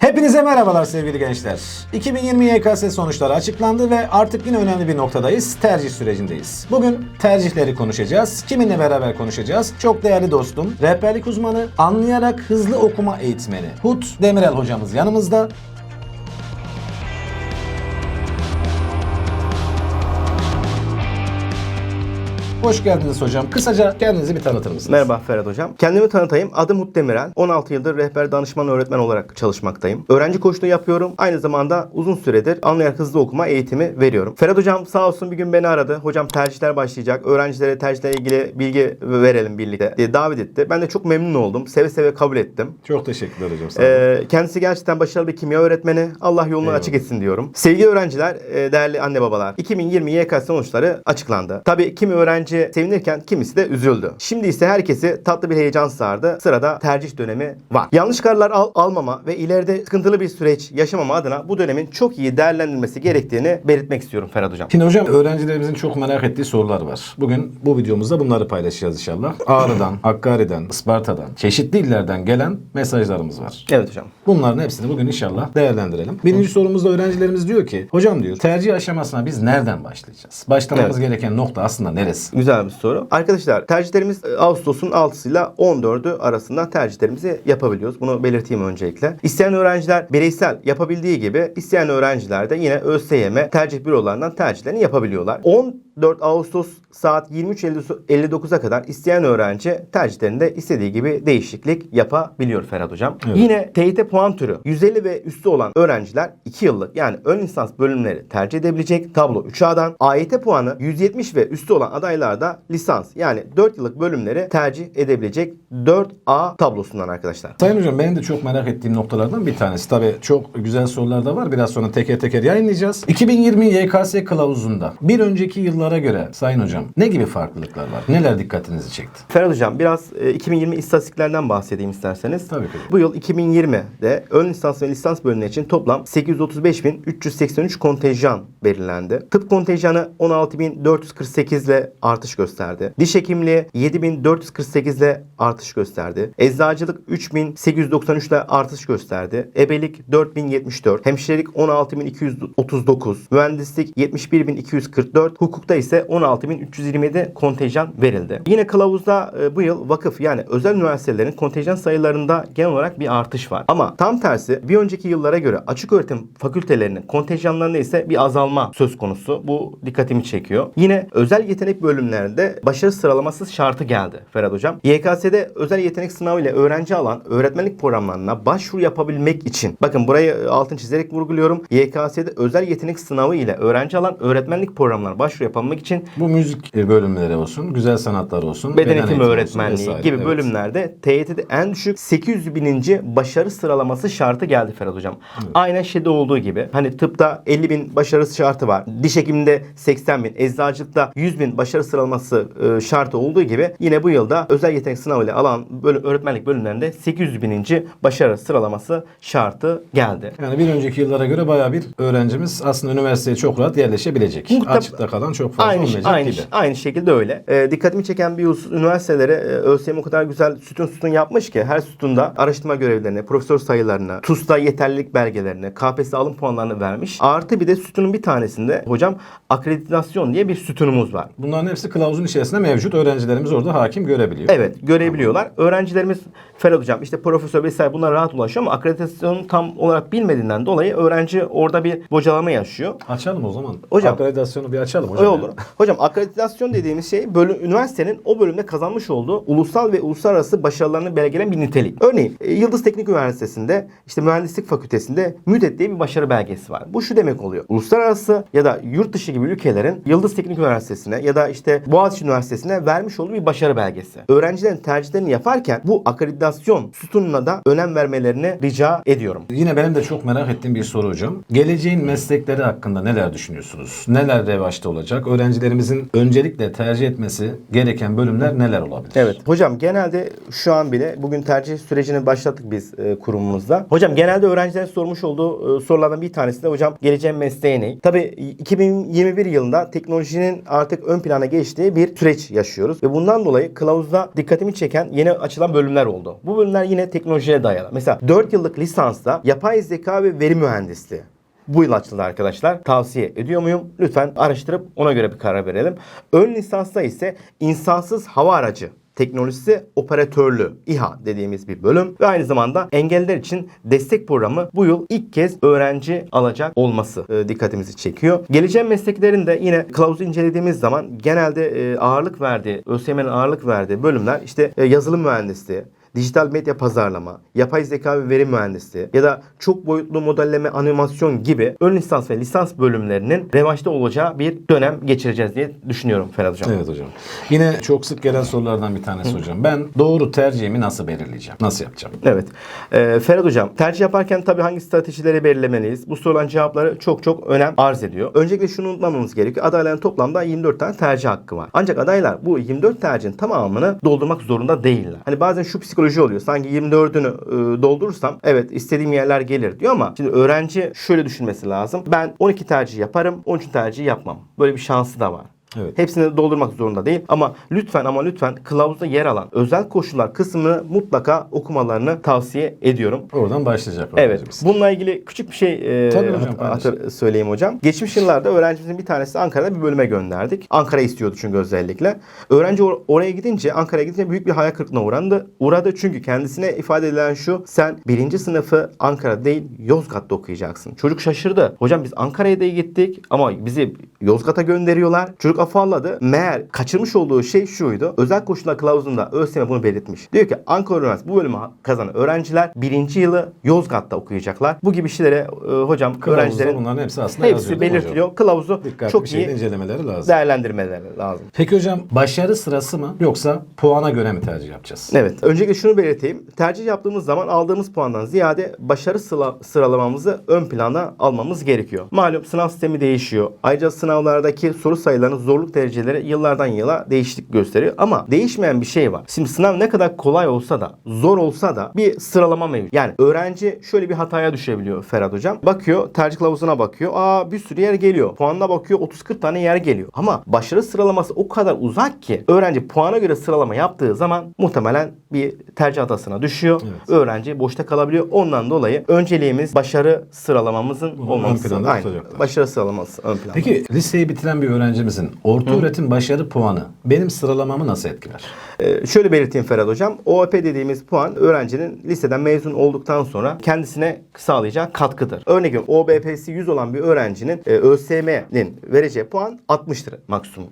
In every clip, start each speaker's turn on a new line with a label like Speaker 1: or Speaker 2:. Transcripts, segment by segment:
Speaker 1: Hepinize merhabalar sevgili gençler. 2020 YKS sonuçları açıklandı ve artık yine önemli bir noktadayız. Tercih sürecindeyiz. Bugün tercihleri konuşacağız. Kiminle beraber konuşacağız? Çok değerli dostum, rehberlik uzmanı, anlayarak hızlı okuma eğitmeni Hut Demirel hocamız yanımızda. Hoş geldiniz hocam. Kısaca kendinizi bir tanıtır mısınız?
Speaker 2: Merhaba Ferhat Hocam. Kendimi tanıtayım. Adım Mut Demirel. 16 yıldır rehber danışman öğretmen olarak çalışmaktayım. Öğrenci koçluğu yapıyorum. Aynı zamanda uzun süredir anlayarak hızlı okuma eğitimi veriyorum. Ferhat Hocam sağ olsun bir gün beni aradı. Hocam tercihler başlayacak. Öğrencilere tercihlerle ilgili bilgi verelim birlikte diye davet etti. Ben de çok memnun oldum. Seve seve kabul ettim.
Speaker 1: Çok teşekkürler hocam. Sağ olun.
Speaker 2: Ee, kendisi gerçekten başarılı bir kimya öğretmeni. Allah yolunu
Speaker 1: Eyvallah.
Speaker 2: açık etsin diyorum. Sevgili öğrenciler, e, değerli anne babalar. 2020 YKS sonuçları açıklandı. Tabii kimi öğrenci sevinirken kimisi de üzüldü. Şimdi ise herkesi tatlı bir heyecan sardı. Sırada tercih dönemi var. Yanlış kararlar al- almama ve ileride sıkıntılı bir süreç yaşamama adına bu dönemin çok iyi değerlendirilmesi gerektiğini belirtmek istiyorum Ferhat Hocam.
Speaker 1: Şimdi hocam öğrencilerimizin çok merak ettiği sorular var. Bugün bu videomuzda bunları paylaşacağız inşallah. Ağrı'dan, Hakkari'den, Isparta'dan, çeşitli illerden gelen mesajlarımız var.
Speaker 2: Evet hocam.
Speaker 1: Bunların hepsini bugün inşallah değerlendirelim. Birinci sorumuzda öğrencilerimiz diyor ki, hocam diyor tercih aşamasına biz nereden başlayacağız? Başlamamız gereken nokta aslında neresi?
Speaker 2: Güzel bir soru. Arkadaşlar tercihlerimiz e, Ağustos'un 6'sı ile 14'ü arasında tercihlerimizi yapabiliyoruz. Bunu belirteyim öncelikle. İsteyen öğrenciler bireysel yapabildiği gibi isteyen öğrenciler de yine ÖSYM tercih bürolarından tercihlerini yapabiliyorlar. 14 Ağustos saat 23.59'a kadar isteyen öğrenci tercihlerinde istediği gibi değişiklik yapabiliyor Ferhat Hocam.
Speaker 1: Evet.
Speaker 2: Yine TYT puan türü 150 ve üstü olan öğrenciler 2 yıllık yani ön lisans bölümleri tercih edebilecek. Tablo 3A'dan. AYT puanı 170 ve üstü olan adaylar da lisans yani 4 yıllık bölümleri tercih edebilecek 4A tablosundan arkadaşlar.
Speaker 1: Sayın hocam benim de çok merak ettiğim noktalardan bir tanesi. Tabii çok güzel sorular da var. Biraz sonra teker teker yayınlayacağız. 2020 YKS kılavuzunda bir önceki yıllara göre Sayın hocam ne gibi farklılıklar var? Neler dikkatinizi çekti?
Speaker 2: Ferhat Hocam biraz e, 2020 istatistiklerden bahsedeyim isterseniz.
Speaker 1: Tabii ki.
Speaker 2: Bu yıl 2020'de ön lisans ve lisans bölümleri için toplam 835.383 kontenjan belirlendi. Tıp kontenjanı 16.448 ile artış gösterdi. Diş hekimliği 7.448 ile artış gösterdi. Eczacılık 3.893 ile artış gösterdi. Ebelik 4.074. Hemşirelik 16.239. Mühendislik 71.244. Hukukta ise 16.327 kontenjan verildi. Yine kılavuzda e, bu yıl vakıf yani özel üniversitelerin kontenjan sayılarında genel olarak bir artış var. Ama tam tersi bir önceki yıllara göre açık öğretim fakültelerinin kontenjanlarında ise bir azalma söz konusu. Bu dikkatimi çekiyor. Yine özel yetenek bölümlerinde başarı sıralaması şartı geldi Ferhat Hocam. YKS'de özel yetenek sınavı ile öğrenci alan öğretmenlik programlarına başvuru yapabilmek için bakın burayı e, altın çizerek vurguluyorum. YKS'de özel yetenek sınavı ile ööğrenci alan öğretmenlik programlarına başvuru yapabilmek için
Speaker 1: Bu müzik e, bölümleri olsun, güzel sanatlar olsun,
Speaker 2: beden eğitimi
Speaker 1: eğitimi olsun
Speaker 2: öğretmenliği
Speaker 1: vesaire.
Speaker 2: gibi
Speaker 1: Evet.
Speaker 2: bölümlerde TYT'de en düşük 800 bininci başarı sıralaması şartı geldi Ferhat Hocam. Aynen şeyde olduğu gibi. Hani tıpta 50 bin başarı şartı var. Diş hekiminde 80 bin. Eczacılıkta 100 bin başarı sıralaması e, şartı olduğu gibi yine bu yılda özel yetenek sınavıyla alan bölüm, öğretmenlik bölümlerinde 800 bininci başarı sıralaması şartı geldi.
Speaker 1: Yani bir önceki yıllara göre bayağı bir öğrencimiz aslında üniversiteye çok rahat yerleşebilecek.
Speaker 2: Muhtem-
Speaker 1: Açıkta kalan çok fazla
Speaker 2: Aynı,
Speaker 1: olmayacak
Speaker 2: aynı,
Speaker 1: gibi.
Speaker 2: aynı şekilde öyle. Ee, dikkatimi çeken bir husus üniversitelere e, ÖSYM o kadar güzel sütun sütun yapmış ki her sütunda araştırma görevlerini, profesör sayılarını, TUS'ta yeterlilik belgelerini, KPSS alım puanlarını vermiş. Artı bir de sütunun bir tanesinde hocam akreditasyon diye bir sütunumuz var.
Speaker 1: Bunların hepsi kılavuzun içerisinde mevcut. Öğrencilerimiz orada hakim görebiliyor.
Speaker 2: Evet görebiliyorlar. Öğrencilerimiz Ferhat hocam işte profesör vesaire bunlara rahat ulaşıyor ama akreditasyonu tam olarak bilmediğinden dolayı öğrenci orada bir bocalama yaşıyor.
Speaker 1: Açalım o zaman.
Speaker 2: Hocam.
Speaker 1: Akreditasyonu bir açalım hocam.
Speaker 2: Öyle olur. Hocam akreditasyon dediğimiz şey bölüm, üniversitenin o bölümde kazanmış olduğu ulusal ve uluslararası başarılarını belgeleyen bir nitelik. Örneğin e, Yıldız Teknik Üniversitesi'nde işte mühendislik fakültesinde MÜDET diye bir başarı belgesi var. Bu şu demek oluyor. Uluslararası ya da yurt dışı gibi ülkelerin Yıldız Teknik Üniversitesi'ne ya da işte Boğaziçi Üniversitesi'ne vermiş olduğu bir başarı belgesi. Öğrencilerin tercihlerini yaparken bu akreditasyon sütununa da önem vermelerini rica ediyorum.
Speaker 1: Yine benim de çok merak ettiğim bir soru hocam. Geleceğin meslekleri hakkında neler düşünüyorsunuz? Neler revaçta olacak? Olarak öğrencilerimizin öncelikle tercih etmesi gereken bölümler neler olabilir?
Speaker 2: Evet. Hocam genelde şu an bile bugün tercih sürecini başlattık biz e, kurumumuzda. Hocam genelde öğrencilerin sormuş olduğu e, sorulardan bir tanesi de hocam geleceğin mesleği ne? Tabii 2021 yılında teknolojinin artık ön plana geçtiği bir süreç yaşıyoruz. Ve bundan dolayı kılavuzda dikkatimi çeken yeni açılan bölümler oldu. Bu bölümler yine teknolojiye dayalı. Mesela 4 yıllık lisansta yapay zeka ve veri mühendisliği. Bu yıl arkadaşlar. Tavsiye ediyor muyum? Lütfen araştırıp ona göre bir karar verelim. Ön lisansta ise insansız hava aracı teknolojisi operatörlüğü İHA dediğimiz bir bölüm ve aynı zamanda engelliler için destek programı bu yıl ilk kez öğrenci alacak olması e, dikkatimizi çekiyor. Geleceğin mesleklerinde yine kılavuzu incelediğimiz zaman genelde e, ağırlık verdiği, ÖSYM'nin ağırlık verdiği bölümler işte e, yazılım mühendisliği, dijital medya pazarlama, yapay zeka ve veri mühendisliği ya da çok boyutlu modelleme animasyon gibi ön lisans ve lisans bölümlerinin revaçta olacağı bir dönem geçireceğiz diye düşünüyorum Ferhat Hocam.
Speaker 1: Evet hocam. Yine çok sık gelen sorulardan bir tanesi hocam. Ben doğru tercihimi nasıl belirleyeceğim? Nasıl yapacağım?
Speaker 2: Evet. Ee, Ferhat Hocam tercih yaparken tabii hangi stratejileri belirlemeliyiz? Bu sorulan cevapları çok çok önem arz ediyor. Öncelikle şunu unutmamamız gerekiyor. Adayların toplamda 24 tane tercih hakkı var. Ancak adaylar bu 24 tercihin tamamını doldurmak zorunda değiller. Hani bazen şu psikoloji oluyor. Sanki 24'ünü e, doldurursam evet istediğim yerler gelir diyor ama şimdi öğrenci şöyle düşünmesi lazım. Ben 12 tercih yaparım, 13 tercih yapmam. Böyle bir şansı da var.
Speaker 1: Evet.
Speaker 2: Hepsini doldurmak zorunda değil ama lütfen ama lütfen kılavuzda yer alan özel koşullar kısmını mutlaka okumalarını tavsiye ediyorum.
Speaker 1: Oradan başlayacak
Speaker 2: Evet. Bununla ilgili küçük bir şey e,
Speaker 1: Tabii hocam,
Speaker 2: hatır- söyleyeyim hocam. Geçmiş yıllarda öğrencimizin bir tanesi Ankara'da bir bölüme gönderdik. Ankara istiyordu çünkü özellikle. Öğrenci or- oraya gidince, Ankara'ya gidince büyük bir hayal kırıklığına uğrandı. Uğradı çünkü kendisine ifade edilen şu. Sen birinci sınıfı Ankara değil Yozgat'ta okuyacaksın. Çocuk şaşırdı. Hocam biz Ankara'ya da gittik ama bizi Yozgat'a gönderiyorlar. Çocuk afalladı. Meğer kaçırmış olduğu şey şuydu. Özel koşullar kılavuzunda ÖSYM bunu belirtmiş. Diyor ki Ankara Üniversitesi bu bölümü kazanan öğrenciler birinci yılı Yozgat'ta okuyacaklar. Bu gibi şeylere e, hocam
Speaker 1: Kılavuzda
Speaker 2: öğrencilerin
Speaker 1: bunların hepsi aslında
Speaker 2: hepsi
Speaker 1: mi hocam?
Speaker 2: belirtiliyor. Kılavuzu
Speaker 1: Dikkatli
Speaker 2: çok iyi
Speaker 1: incelemeleri lazım.
Speaker 2: değerlendirmeleri lazım.
Speaker 1: Peki hocam başarı sırası mı yoksa puana göre mi tercih yapacağız?
Speaker 2: Evet. Öncelikle şunu belirteyim. Tercih yaptığımız zaman aldığımız puandan ziyade başarı sıla- sıralamamızı ön plana almamız gerekiyor. Malum sınav sistemi değişiyor. Ayrıca sınavlardaki soru sayılarının zorluk dereceleri yıllardan yıla değişiklik gösteriyor. Ama değişmeyen bir şey var. Şimdi sınav ne kadar kolay olsa da, zor olsa da bir sıralama mevcut. Yani öğrenci şöyle bir hataya düşebiliyor Ferhat Hocam. Bakıyor, tercih kılavuzuna bakıyor. Aa bir sürü yer geliyor. Puanına bakıyor 30-40 tane yer geliyor. Ama başarı sıralaması o kadar uzak ki öğrenci puana göre sıralama yaptığı zaman muhtemelen bir tercih hatasına düşüyor.
Speaker 1: Evet.
Speaker 2: Öğrenci boşta kalabiliyor. Ondan dolayı önceliğimiz başarı sıralamamızın
Speaker 1: Bunu
Speaker 2: olması.
Speaker 1: ön planda
Speaker 2: Aynen. Başarı sıralaması ön planda.
Speaker 1: Peki liseyi bitiren bir öğrencimizin orta öğretim başarı puanı benim sıralamamı nasıl etkiler?
Speaker 2: Ee, şöyle belirteyim Ferhat Hocam. OAP dediğimiz puan öğrencinin liseden mezun olduktan sonra kendisine sağlayacağı katkıdır. Örnek veriyorum OBP'si 100 olan bir öğrencinin e, ÖSYM'nin vereceği puan 60'tır maksimum.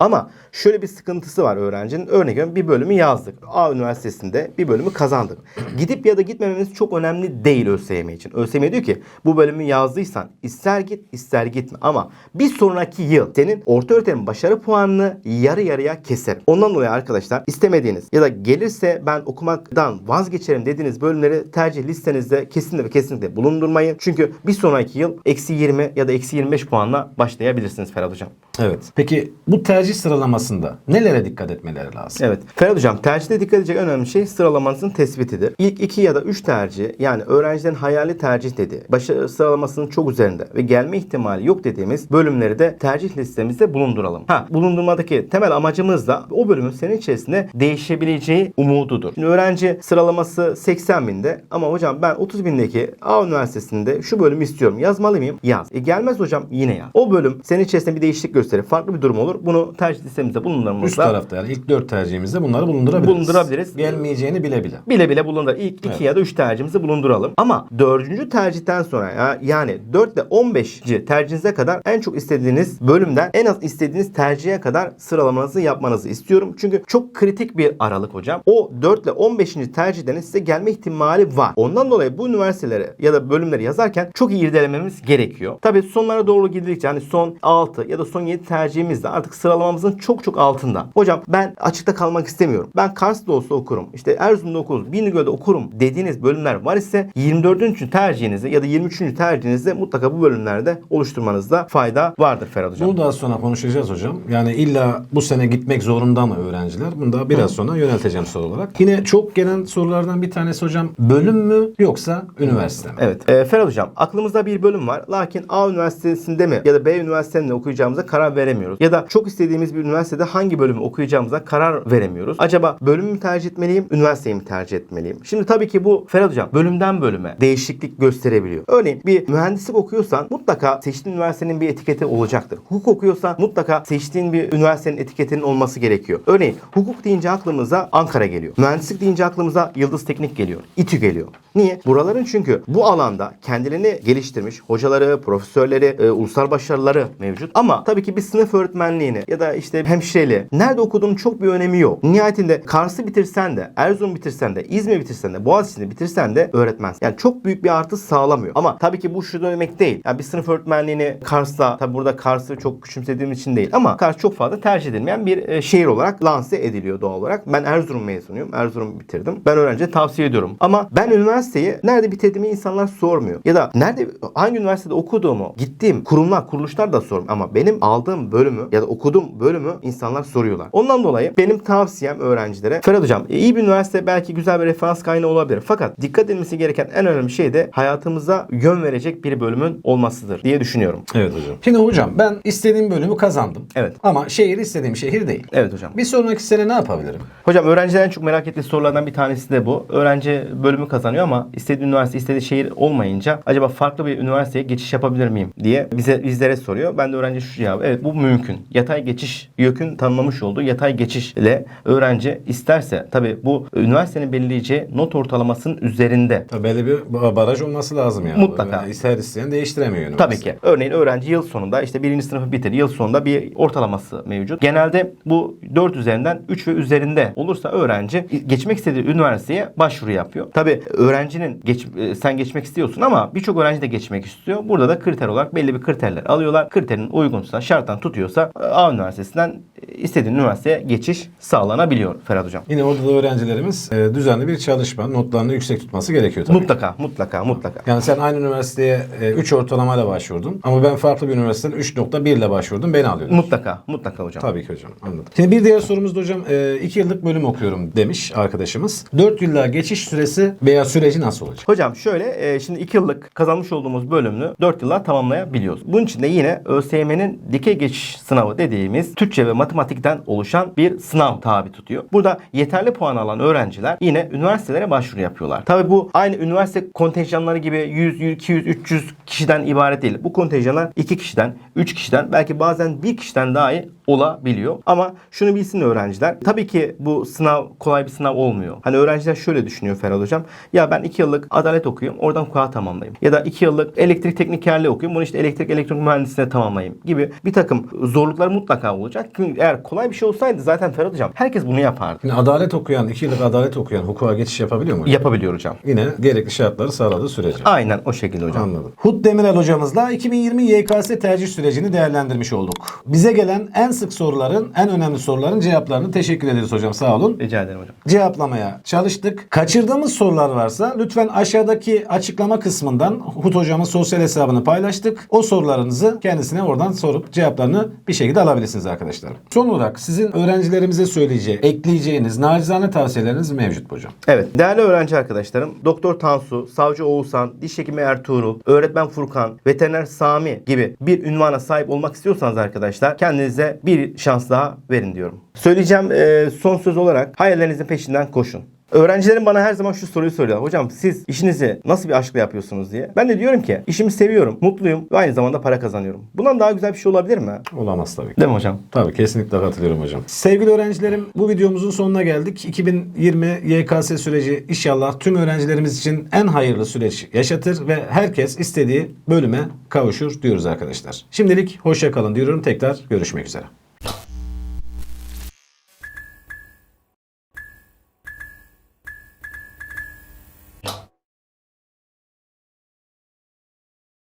Speaker 2: Ama şöyle bir sıkıntısı var öğrencinin. Örnek bir bölümü yazdık. A üniversitesinde bir bölümü kazandık. Gidip ya da gitmememiz çok önemli değil ÖSYM için. ÖSYM diyor ki bu bölümü yazdıysan ister git ister gitme. Ama bir sonraki yıl senin orta öğretim başarı puanını yarı yarıya keser. Ondan dolayı arkadaşlar istemediğiniz ya da gelirse ben okumaktan vazgeçerim dediğiniz bölümleri tercih listenizde kesinlikle ve kesinlikle bulundurmayın. Çünkü bir sonraki yıl eksi 20 ya da eksi 25 puanla başlayabilirsiniz Ferhat Hocam.
Speaker 1: Evet. Peki bu tercih sıralamasında nelere dikkat etmeleri lazım?
Speaker 2: Evet. Ferhat Hocam tercihte dikkat edecek önemli şey sıralamanızın tespitidir. İlk iki ya da üç tercih yani öğrencilerin hayali tercih dediği başarı sıralamasının çok üzerinde ve gelme ihtimali yok dediğimiz bölümleri de tercih listemizde bulunduralım. Ha bulundurmadaki temel amacımız da o bölümün senin içerisinde değişebileceği umududur. Şimdi öğrenci sıralaması 80 binde ama hocam ben 30 bindeki A üniversitesinde şu bölümü istiyorum. Yazmalı mıyım? Yaz. E gelmez hocam yine yaz. O bölüm senin içerisinde bir değişiklik gösterir. Farklı bir durum olur. Bunu tercih listemizde bulundurmamızda
Speaker 1: Üst tarafta yani ilk dört tercihimizde bunları bulundurabiliriz.
Speaker 2: Bulundurabiliriz.
Speaker 1: Gelmeyeceğini bile bile.
Speaker 2: bile bile bulundur. İlk iki
Speaker 1: Evet.
Speaker 2: ya da üç tercihimizi bulunduralım. Ama dördüncü tercihten sonra ya, yani 4 ile 15. tercihinize kadar en çok istediğiniz bölümden en az istediğiniz tercihe kadar sıralamanızı yapmanızı istiyorum. Çünkü çok kritik bir aralık hocam. O 4 ile 15. tercihlerin size gelme ihtimali var. Ondan dolayı bu üniversitelere ya da bölümleri yazarken çok iyi irdelememiz gerekiyor. Tabii sonlara doğru gidildikçe hani son 6 ya da son 7 tercihimizde artık sıralamamızın çok çok altında. Hocam ben açıkta kalmak istemiyorum. Ben Kars'ta olsa okurum. İşte Erzurum'da okurum. Bingöl'de okurum dediğiniz bölümler var ise 24. tercihinizi ya da 23. tercihinizi mutlaka bu bölümlerde oluşturmanızda fayda vardır Ferhat Hocam.
Speaker 1: Bunu daha sonra konuşacağız hocam. Yani illa bu sene gitmek zorunda mı öğrenciler? Bunu da biraz sonra yönelteceğim soru olarak. Yine çok gelen sorulardan bir tanesi hocam bölüm mü yoksa üniversite mi?
Speaker 2: Evet. E, Ferhat Hocam aklımızda bir bölüm var. Lakin A üniversitesinde mi ya da B üniversitesinde okuyacağımıza karar veremiyoruz. Ya da çok istediğimiz bir üniversitede hangi bölümü okuyacağımıza karar veremiyoruz. Acaba bölümü mü tercih etmeliyim, üniversiteyi mi tercih etmeliyim? Şimdi tabii ki bu Ferhat Hocam bölümden bölüme değişiklik gösterebiliyor. Örneğin bir mühendislik okuyorsan mutlaka seçtiğin üniversitenin bir etiketi olacaktır. Hukuk okuyorsan mutlaka seçtiğin bir üniversitenin etiketinin olması gerekiyor. Örneğin hukuk deyince aklımıza Ankara geliyor. Mühendislik deyince aklımıza Yıldız Teknik geliyor. İTÜ geliyor. Niye? Buraların çünkü bu alanda kendilerini geliştirmiş hocaları, profesörleri, e, ulusal başarıları mevcut. Ama tabii ki bir sınıf öğretmenliğini ya da işte hemşireliği nerede okuduğunun çok bir önemi yok. Nihayetinde Kars'ı bitirsen de, Erzurum bitirsen de, İzmir bitirsen de, Boğaziçi'ni bitirsen de öğretmensin. Yani çok büyük bir artı sağlamıyor. Ama tabii ki bu şu demek değil. Yani bir sınıf öğretmenliğini Kars'ta, tabii burada Kars'ı çok küçümsediğim için değil ama Kars çok fazla tercih edilmeyen bir e, şehir olarak lanse ediliyor doğal olarak. Ben Erzurum mezunuyum. Erzurum bitirdim. Ben öğrenciye tavsiye ediyorum. Ama ben üniversiteyi nerede bitirdiğimi insanlar sormuyor. Ya da nerede hangi üniversitede okuduğumu gittiğim kurumlar, kuruluşlar da sormuyor. Ama benim aldığım bölümü ya da okuduğum bölümü insanlar soruyorlar. Ondan dolayı benim tavsiyem öğrencilere Ferhat Hocam e, iyi bir üniversite belki güzel bir referans kaynağı olabilir. Fakat dikkat edilmesi gereken en önemli şey de hayatımıza yön verecek bir bölümün olmasıdır diye düşünüyorum.
Speaker 1: Evet hocam. Şimdi hocam ben istediğim bölümü kazandım.
Speaker 2: Evet.
Speaker 1: Ama şehir istediğim şehir değil.
Speaker 2: Evet hocam.
Speaker 1: Bir sonraki sene ne yapabilirim?
Speaker 2: Hocam öğrencilerin en çok merak ettiği sorulardan bir tanesi de bu. Öğrenci bölümü kazanıyor ama istediği üniversite, istediği şehir olmayınca acaba farklı bir üniversiteye geçiş yapabilir miyim diye bize bizlere soruyor. Ben de öğrenci şu cevabı evet bu mümkün. Yatay geçiş YÖK'ün tanımlamış olduğu yatay geçiş ile öğrenci isterse tabi bu üniversitenin belirleyeceği not ortalamasının üzerinde
Speaker 1: Tabii bir ba- baraj olması lazım yani.
Speaker 2: Mutlaka.
Speaker 1: Yani ister isteyen değiştiremiyor üniversite.
Speaker 2: Tabii ki. Örneğin öğrenci yıl sonunda işte birinci sınıfı bitir. Yıl sonunda bir ortalaması mevcut. Genelde bu 4 üzerinden 3 ve üzerinde olursa öğrenci geçmek istediği üniversiteye başvuru yapıyor. Tabii öğrencinin geç, e, sen geçmek istiyorsun ama birçok öğrenci de geçmek istiyor. Burada da kriter olarak belli bir kriterler alıyorlar. Kriterin uygunsa, şarttan tutuyorsa A üniversitesinden e, istediğin üniversiteye geçiş sağlanabiliyor Ferhat Hocam.
Speaker 1: Yine orada da öğrencilerimiz e, düzenli bir çalışma, notlarını yüksek tutması gerekiyor tabii.
Speaker 2: Mutlaka, mutlaka, mutlaka.
Speaker 1: Yani sen aynı üniversiteye 3 ortalamayla başvurdun ama ben farklı bir üniversiteden 3.1 ile başvurdum beni alıyorlar.
Speaker 2: Mutlaka, mutlaka hocam.
Speaker 1: Tabii ki hocam anladım. Şimdi bir diğer sorumuz da hocam 2 yıllık bölüm okuyorum demiş arkadaşımız. 4 yıllığa geçiş süresi veya süreci nasıl olacak?
Speaker 2: Hocam şöyle e, şimdi 2 yıllık kazanmış olduğumuz bölümünü 4 yılla tamamlayabiliyoruz. Bunun için de yine ÖSYM'nin dikey geçiş sınavı dediğimiz Türkçe ve matematikten oluşan bir sınav tabi tutuyor. Burada yeterli puan alan öğrenciler yine üniversitelere başvuru yapıyorlar. Tabi bu aynı üniversite kontenjanları gibi 100, 200, 300 kişiden ibaret değil. Bu kontenjanlar 2 kişiden, 3 kişiden belki bazen 1 kişiden dahi olabiliyor. Ama şunu bilsin öğrenciler. Tabii ki bu sınav kolay bir sınav olmuyor. Hani öğrenciler şöyle düşünüyor Ferhat Hocam. Ya ben 2 yıllık adalet okuyayım. Oradan hukuka tamamlayayım. Ya da 2 yıllık elektrik teknikerliği okuyayım. Bunu işte elektrik elektronik mühendisliğine tamamlayayım gibi bir takım zorluklar mutlaka olacak. Çünkü eğer kolay bir şey olsaydı zaten Ferhat Hocam herkes bunu yapardı.
Speaker 1: Şimdi adalet okuyan, 2 yıllık adalet okuyan hukuka geçiş yapabiliyor mu? hocam?
Speaker 2: Yapabiliyor hocam.
Speaker 1: Yine gerekli şartları sağladığı sürece.
Speaker 2: Aynen o şekilde hocam.
Speaker 1: Anladım. Hut Demirel hocamızla 2020 YKS tercih sürecini değerlendirmiş olduk. Bize gelen en sık soruların, en önemli soruların cevaplarını teşekkür ederiz hocam. Sağ olun.
Speaker 2: Rica ederim hocam.
Speaker 1: Cevaplamaya çalıştık. Kaçırdığımız sorular varsa lütfen aşağıdaki açıklama kısmından Hut hocamın sosyal hesabını paylaştık. O sorularınızı kendisine oradan sorup cevaplarını bir şekilde alabilirsiniz arkadaşlar. Son olarak sizin öğrencilerimize söyleyeceği, ekleyeceğiniz nacizane tavsiyeleriniz mevcut hocam.
Speaker 2: Evet. Değerli öğrenci arkadaşlarım, Doktor Tansu, Savcı Oğuzhan, Diş Hekimi Ertuğrul, Öğretmen Furkan, Veteriner Sami gibi bir ünvana sahip olmak istiyorsanız arkadaşlar kendinize bir şans daha verin diyorum. Söyleyeceğim e, son söz olarak hayallerinizin peşinden koşun. Öğrencilerim bana her zaman şu soruyu soruyorlar. Hocam siz işinizi nasıl bir aşkla yapıyorsunuz diye. Ben de diyorum ki işimi seviyorum, mutluyum ve aynı zamanda para kazanıyorum. Bundan daha güzel bir şey olabilir mi?
Speaker 1: Olamaz tabii ki.
Speaker 2: Değil mi hocam?
Speaker 1: Tabii kesinlikle katılıyorum hocam. Sevgili öğrencilerim bu videomuzun sonuna geldik. 2020 YKS süreci inşallah tüm öğrencilerimiz için en hayırlı süreç yaşatır ve herkes istediği bölüme kavuşur diyoruz arkadaşlar. Şimdilik hoşça kalın diyorum. Tekrar görüşmek üzere.